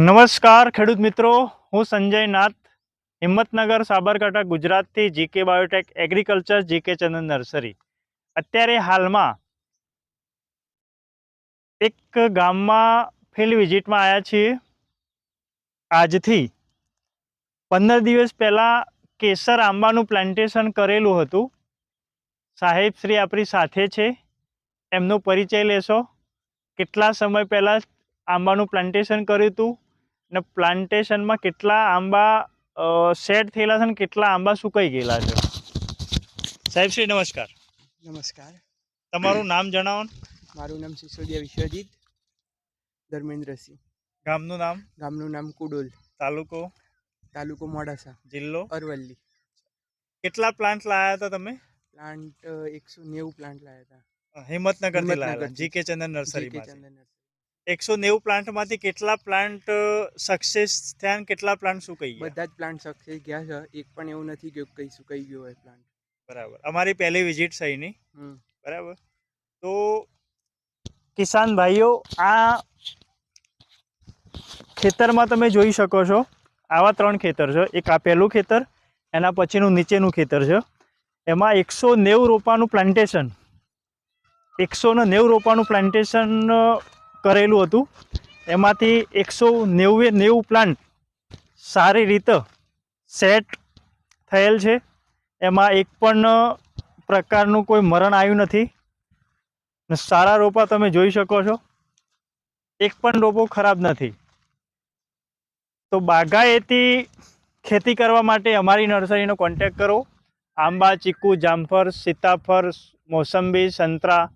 નમસ્કાર, ખેડૂત મિત્રો. હું સંજય નાથ, હિંમતનગર, સાબરકાંઠા, ગુજરાતથી GK biotech agriculture, GK Chandan nursery. અત્યારે હાલમાં એક ગામમાં ફિલ્ડ વિઝિટમાં આવ્યા છીએ. આજથી પંદર દિવસ પહેલાં કેસર આંબાનું પ્લાન્ટેશન કરેલું હતું. સાહેબ શ્રી આપણી સાથે છે. એમનો પરિચય લેશો. કેટલા સમય પહેલાં આંબાનું પ્લાન્ટેશન કર્યું હતું? ને પ્લાન્ટેશનમાં કેટલા આંબા સેટ થયેલા છે ને કેટલા આંબા સુકાઈ ગયેલા છે? સાહેબ શ્રી નમસ્કાર. નમસ્કાર. તમારું નામ જણાવો. મારું નામ સિસોદિયા વિશ્વજીત ધર્મેન્દ્રસિંહ. ગામનું નામ? ગામનું નામ કુડોલ. તાલુકો? તાલુકો મોડાસા. જિલ્લો? અરવલ્લી. કેટલા પ્લાન્ટ લાયા હતા તમે? પ્લાન્ટ એકસો નેવું પ્લાન્ટ લાવ્યા હતા. હિંમતનગર લાયા. GK Chandan nursery Chandan nursery. એકસો નેવું પ્લાન્ટમાંથી કેટલા પ્લાન્ટ સક્સેસ થયા અને કેટલા પ્લાન્ટ સુકાઈ ગયા? બધા જ પ્લાન્ટ સક્સેસ ગયા છે. એક પણ એવું નથી કે કઈ સુકાઈ ગયો હોય પ્લાન્ટ બરાબર. અમારી પહેલી વિઝિટ થઈ નહીં બરાબર. તો કિસાન ભાઈઓ આ ખેતરમાં તમે જોઈ શકો છો. આવા ત્રણ ખેતર છે. એક આ પહેલું ખેતર એના પછીનું નીચેનું ખેતર છે. એમાં એકસો નેવું રોપાનું પ્લાન્ટેશન એકસો ને નેવું રોપાનું પ્લાન્ટેશન કરેલું હતું. એમાંથી એકસો નેવું નેવું પ્લાન્ટ સારી રીતે સેટ થયેલ છે. એમાં એક પણ પ્રકારનું કોઈ મરણ આવ્યું નથી. ને સારા રોપા તમે જોઈ શકો છો. એક પણ રોપો ખરાબ નથી. તો બાગાયતી ખેતી કરવા માટે અમારી નર્સરીનો કોન્ટેક કરો. આંબા, ચીકુ, જામફળ, સીતાફળ, મોસંબી, સંતરા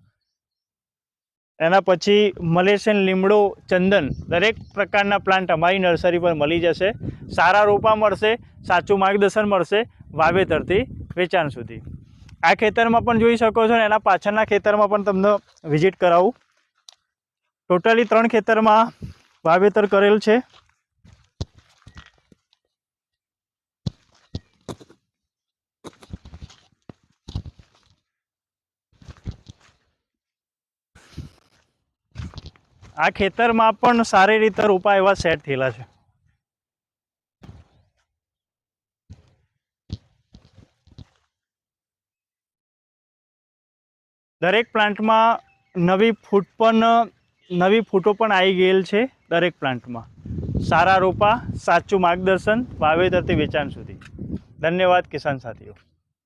એના પછી મલેશિયન લીમડો ચંદન, દરેક પ્રકારના પ્લાન્ટ અમારી નર્સરી પર મળી જશે. સારા રોપા મળશે, સાચું માર્ગદર્શન મળશે, વાવેતરથી વેચાણ સુધી. આ ખેતરમાં પણ જોઈ શકો છો ને, એના પાછળના ખેતરમાં પણ તમને વિઝિટ કરાવું. ટોટલી ત્રણ ખેતરમાં વાવેતર કરેલ છે. આ ખેતરમાં પણ સારી રીતે રૂપા એવા સેટ થયેલા છે. દરેક પ્લાન્ટમાં નવી ફૂટ પણ, નવી ફૂટો પણ આવી ગયેલ છે દરેક પ્લાન્ટમાં. સારા રોપા, સાચું માર્ગદર્શન, વાવેતરથી વેચાણ સુધી. ધન્યવાદ કિસાન સાથીઓ.